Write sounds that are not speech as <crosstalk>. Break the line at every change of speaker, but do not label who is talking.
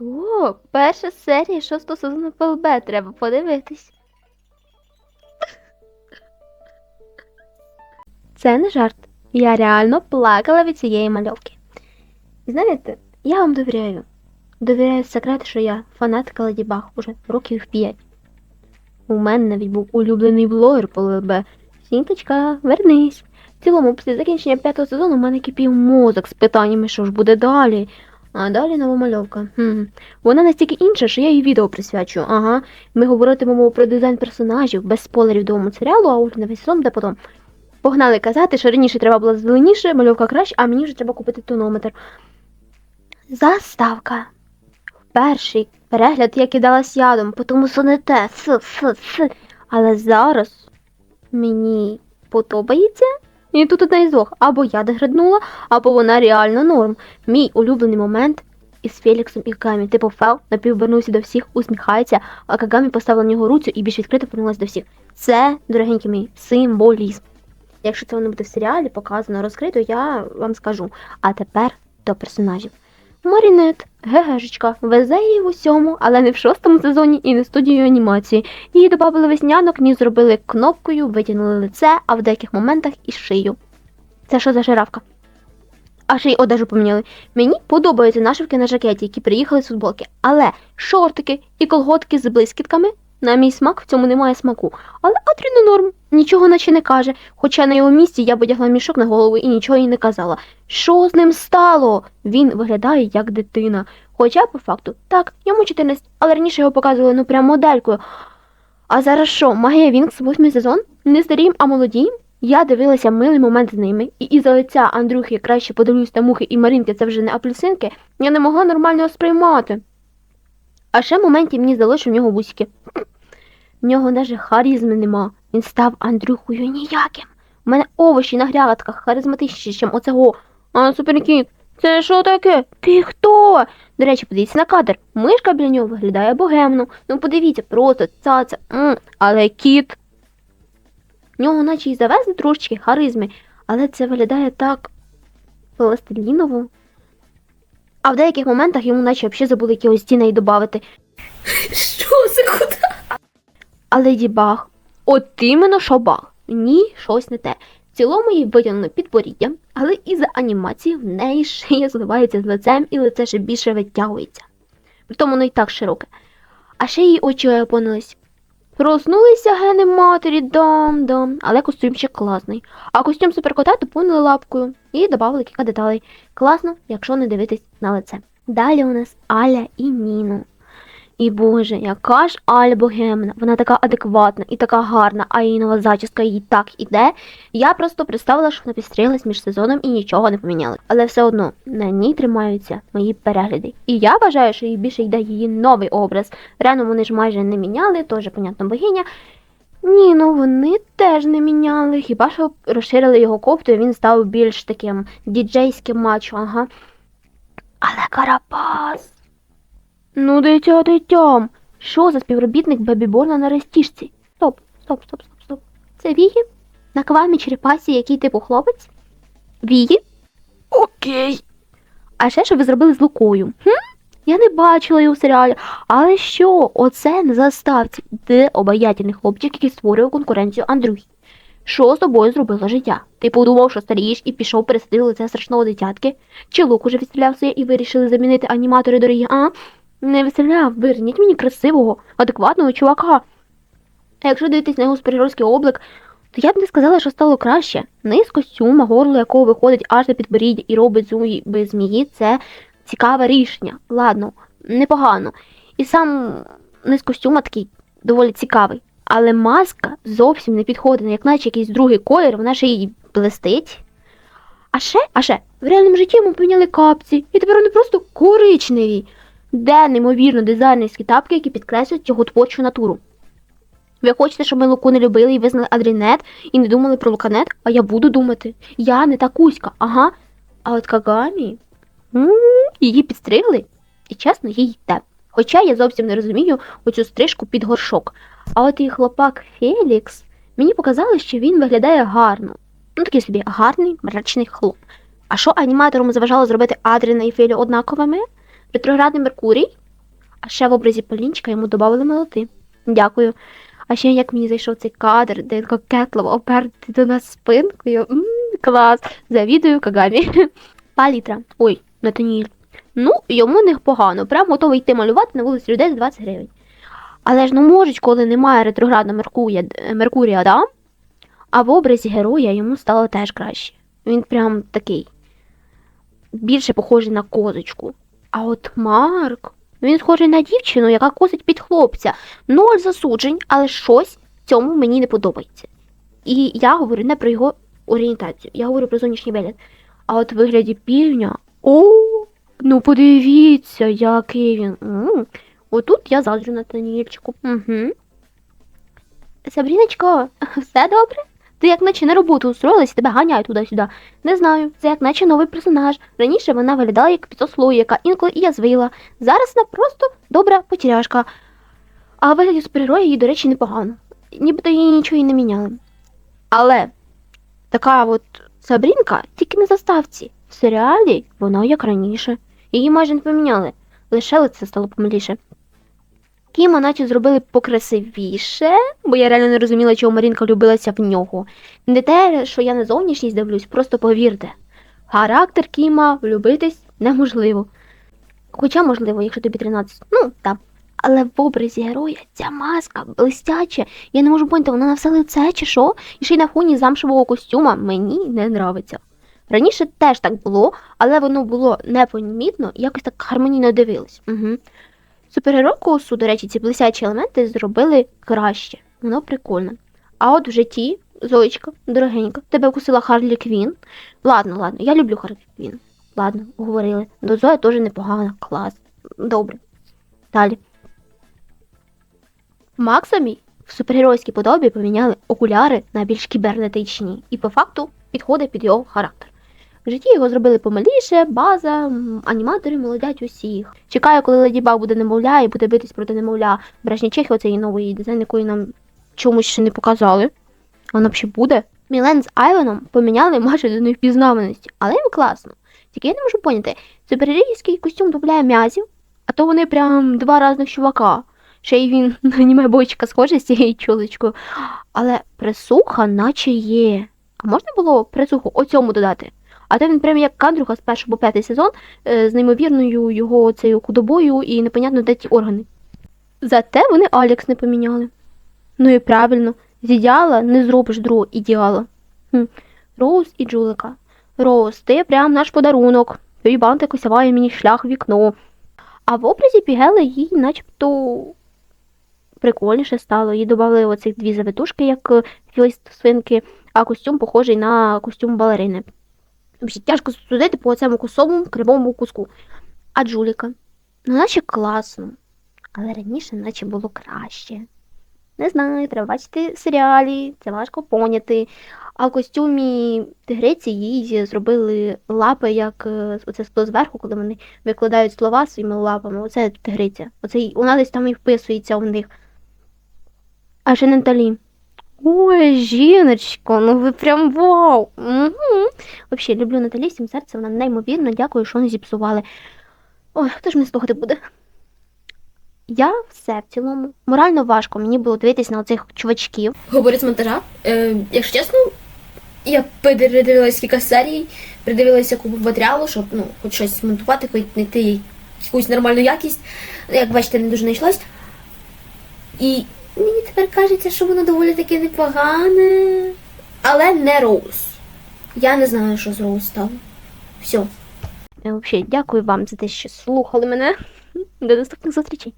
О, перша серія шостого сезону ПЛБ, треба подивитись. Це не жарт. Я реально плакала від цієї мальовки. І Знаєте, я вам довіряю. Довіряю секрет, що я фанатка Леді Баг уже років 5. У мене навіть був улюблений блогер по ЛБ. Сінточка, вернись. В цілому, після закінчення п'ятого сезону у мене кипів мозок з питаннями, що ж буде далі. А далі нова мальовка. Хм. Вона настільки інша, що я їй відео присвячу. Ага. Ми говоритимемо про дизайн персонажів без спойлерів до серіалу, а уже на весь сезон, де потім. Погнали казати, що раніше треба було зеленіше, мальовка краще, а мені вже треба купити тонометр. Заставка. Перший перегляд я кидалась ядом, тому що не те. С, с, с. Але зараз мені подобається. І тут одна із двох. Або я деграднула, або вона реально норм. Мій улюблений момент із Феліксом і Кагамі. Типу Фел напіввернувся до всіх, усміхається, а Кагамі поставила на нього руцю і більш відкрито повернулася до всіх. Це, дорогенькі мій, символізм. Якщо це воно буде в серіалі показано, розкрито, я вам скажу. А тепер до персонажів. Марінет, гегешечка, везе її в усьому, але не в шостому сезоні і не в студію анімації. Її додали веснянок, ні зробили кнопкою, витягнули лице, а в деяких моментах і шию. Це що за жирафка? А ще й одежу поміняли. Мені подобаються нашивки на жакеті, які приїхали з футболки. Але шортики і колготки з блискітками, на мій смак в цьому немає смаку. Але Адріну норм, нічого наче не каже. Хоча на його місці я б одягла мішок на голову і нічого їй не казала. Що з ним стало? Він виглядає як дитина. Хоча, по факту, так, йому 14, але раніше його показували ну прям моделькою. А зараз що, магія Вінкс восьмий сезон? Не старім, а молодім? Я дивилася милий момент з ними, і із-за лиця Андрюхи краще подивлюсь на мухи і Маринки, це вже не апельсинки, я не могла нормально сприймати. А ще в моменті мені здалося, що в нього вузькі. В нього навіть харізми нема. Він став Андрюхою ніяким. У мене овочі на грядках харизматичніші, ніж оцього. А суперкіт, це що таке? Ти хто? До речі, подивіться на кадр. Мишка біля нього виглядає богемно. Ну подивіться, просто цаця. Але кіт. В нього наче й завезли трошечки харизми, але це виглядає так пластиліново. А в деяких моментах йому наче взагалі забули якогось тіней додати.
Що це куди?
А леді Баг. От іменно що баг. Ні, щось не те. В цілому їй витягнули підборіддя, але із-за анімації в неї шия зливається з лицем і лице ще більше витягується. Притому воно і так широке. А ще її очі опонились. Проснулися гени матері, дам-дам, але костюмчик класний. А костюм суперкота доповнили лапкою і додали кілька деталей. Класно, якщо не дивитись на лице. Далі у нас Аля і Ніну. І боже, яка ж Аля богемна, вона така адекватна і така гарна, а її нова зачіска їй так іде. Я просто представила, що вона підстрілась між сезоном і нічого не поміняли. Але все одно на ній тримаються мої перегляди. І я вважаю, що їй більше йде її новий образ. Рену вони ж майже не міняли, теж, понятно, богиня. Ні, ну вони теж не міняли. Хіба що розширили його кофту, і він став більш таким діджейським мачо, ага. Але Карапас. Ну, дитя, дитям. Що за співробітник Бебіборна на рестіжці? Стоп, стоп, стоп, стоп, стоп. Це Вії? На квамі черепасі, який типу хлопець? Вії?
Окей.
А ще що ви зробили з Лукою? Хм? Я не бачила її у серіалі. Але що? Оце на заставці, де обаятельний хлопчик, який створює конкуренцію Андрюхі. Що з тобою зробило життя? Ти подумав, що старієш і пішов пересадити лице страшного дитятки? Чи лук уже відстрілявся і вирішили замінити аніматори дорогі, а? Не виселяв, верніть мені красивого, адекватного чувака. А якщо дивитись на його супергеройський облик, то я б не сказала, що стало краще. Низ костюма, горло якого виходить аж до підборіддя і робить зуї без змії, це цікаве рішення. Ладно, непогано. І сам низ костюма такий доволі цікавий. Але маска зовсім не підходить, як наче якийсь другий колір, вона ще й блистить. А ще, а ще, в реальному житті йому поміняли капці, і тепер вони просто коричневі. Де неймовірно дизайнерські тапки, які підкреслюють його творчу натуру. Ви хочете, щоб ми Луку не любили і визнали Адрінет і не думали про Луканет, а я буду думати. Я не та кузька, ага. А от Кагамі її підстригли, і чесно, їй йде. Хоча я зовсім не розумію оцю стрижку під горшок. А от і хлопак Фелікс, мені показали, що він виглядає гарно. Ну такий собі гарний, мрачний хлоп. А що аніматорам заважало зробити Адріна і Фелю однаковими? Ретроградний Меркурій? А ще в образі Полінчика йому додали молоти. Дякую. А ще як мені зайшов цей кадр, де він кокетливо оперти до нас спинкою. М, клас. Завідую Кагамі. <laughs> Палітра. Ой, Натаніель. Ну, йому непогано. Прям готовий йти малювати на вулиці людей за 20 гривень. Але ж ну можуть, коли немає ретроградного Меркурія, Меркурія, да? А в образі героя йому стало теж краще. Він прям такий більше похожий на козочку. А от Марк, він схожий на дівчину, яка косить під хлопця. Ноль засуджень, але щось в цьому мені не подобається. І я говорю не про його орієнтацію, я говорю про зовнішній вигляд. А от в вигляді півня. О, ну подивіться, який він. М, Отут я заздрю на Таніельчику. Угу. Сабріночко, <laughs> все добре? Ти як наче на роботу устроїлась і тебе ганяють туди-сюди. Не знаю, це як наче новий персонаж. Раніше вона виглядала як піцосло, яка інколи і язвила. Зараз вона просто добра потеряшка. А вигляді супергероя їй, до речі, непогано. Нібито їй нічого і не міняли. Але така от Сабрінка тільки на заставці. В серіалі вона як раніше. Її майже не поміняли. Лише лице стало помиліше. Кіма наче зробили покрасивіше, бо я реально не розуміла, чого Марінка влюбилася в нього. Не те, що я на зовнішність дивлюсь, просто повірте. Характер Кіма влюбитись неможливо. Хоча, можливо, якщо тобі 13. Ну, так. Але в образі героя ця маска блистяча. Я не можу поняти, вона на все лице чи що? І ще й на фоні замшевого костюма мені не нравиться. Раніше теж так було, але воно було непомітно, якось так гармонійно дивилось. Угу. Супергеройку осу, до речі, ці блисячі елементи зробили краще. Воно прикольне. А от в житті, Зоєчка, дорогенька, тебе вкусила Харлі Квін. Ладно, ладно, я люблю Харлі Квін. Ладно, говорили. До Зоя теж непогана, клас. Добре. Далі. Максомі в супергеройській подобі поміняли окуляри на більш кібернетичні, і по факту підходить під його характер. В житті його зробили помиліше, база, аніматори молодять усіх. Чекаю, коли Леді Баг буде немовля і буде битись проти немовля Бражнічехи, оцеї нової дизайн, якої нам чомусь ще не показали. Вона взагалі буде. Мілен з Айвеном поміняли майже до невпізнаваності, але їм класно. Тільки я не можу поняти, супергеройський костюм дубляє м'язів, а то вони прям два різних чувака. Ще й він <laughs> аніме бойчика схожий з цією чолочкою. Але присуха наче є. А можна було присуху оцьому додати? А то він прям як Кандрюха з першого по п'ятий сезон е, з неймовірною його цією худобою і непонятно де ті органи. Зате вони Алекс не поміняли. Ну і правильно, з ідеала не зробиш другого ідеала. Хм. Роуз і Джулика. Роуз, ти прям наш подарунок. Твій бантик осяває мені шлях в вікно. А в образі Пігели їй начебто прикольніше стало. Їй додали оцих дві завитушки, як хвіст свинки, а костюм похожий на костюм балерини. Тяжко судити по цьому косовому кривому куску. А Джуліка? Ну, наче класно. Але раніше наче було краще. Не знаю, треба бачити серіалі, це важко поняти. А в костюмі тигриці їй зробили лапи, як е, оце зверху, коли вони викладають слова своїми лапами. Оце тигриця. Оце вона десь там і вписується в них. А ще Наталі. Ой, жіночко, ну ви прям вау. Угу. Взагалі, люблю Наталі всім серцем, вона неймовірно, дякую, що не зіпсували. Ой, хто ж мене слухати буде? Я все в цілому. Морально важко мені було дивитись на оцих чувачків.
Говорить з монтажа. Е, якщо чесно, я передивилась кілька серій, придивилася купу матеріалу, щоб ну, хоч щось змонтувати, хоч знайти якусь нормальну якість. Як бачите, не дуже знайшлась. І мені тепер кажеться, що воно доволі таки непогане. Але не Роуз. Я не знаю, що з Роуз стало. Все.
Взагалі, дякую вам за те, що слухали мене. До наступних зустрічей.